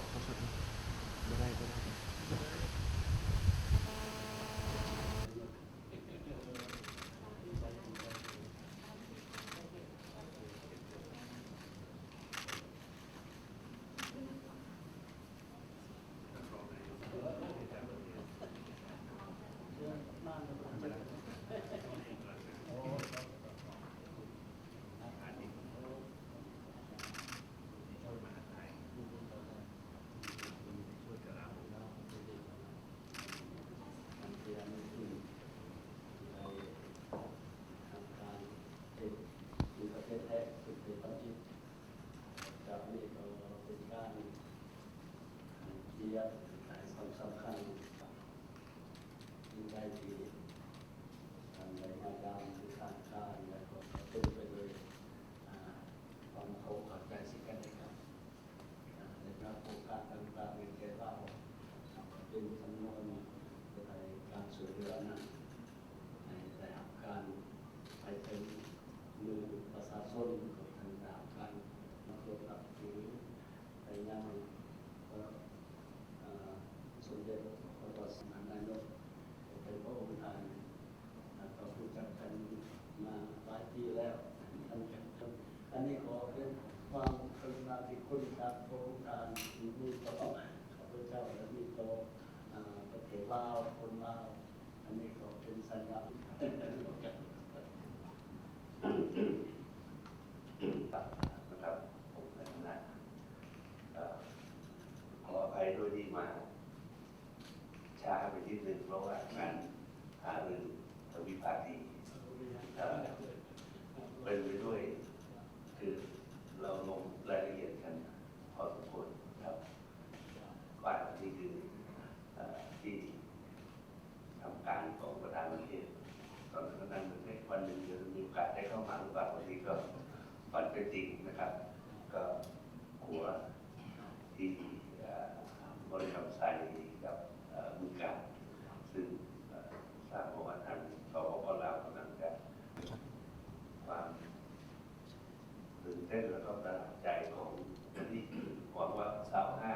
กขก็สุดไม่ได้ก็ได้ ยะหลายความสำคัญที่ได้ที่ทำในงานดำที่การการและก็เป็นไปด้วยความเข้าข้าใจสิ่งกันและกันอ่าในการโครงการต่างๆเป็นแก่เราเป็นสำนวนในการสื่อเรื่องนั้นได้รับการไปถึงมือประชาชนกับทางดาวการมาตรวจรับถือไปยังเอ่อเอ่อสมเด็จพระบรมนายกเป็นพระองค์ท่านอ่าก็รู้จักกันมาหลายปีแล้วท่านจะอันนี้ขอเป็นความกรุณาธิคุณจากพรงค์ท่านมีต่อข้าพเจ้าและมีต่อประเทศลาวคนลาวอันนี้ก็เป็นสัญญาณนะครับผมในฐานะเอ่อขออภัยด้วยที่มาช้าไปนิดนึงเพราะว่าการหารือทวิภาคีเป็นไปด้วย หนึ่งจะมีโอกาสได้เข้ามาหรือเปล่าวันนี้ก็ฝันเป็นจริงนะครับ ก็กลัวที่บริษัทไทยกับมือการซึ่งทราบว่าทางสปปลาวกำลังจะความตื่นเต้นแล้วก็ประหลาดใจของที่หวังว่าสาวห้า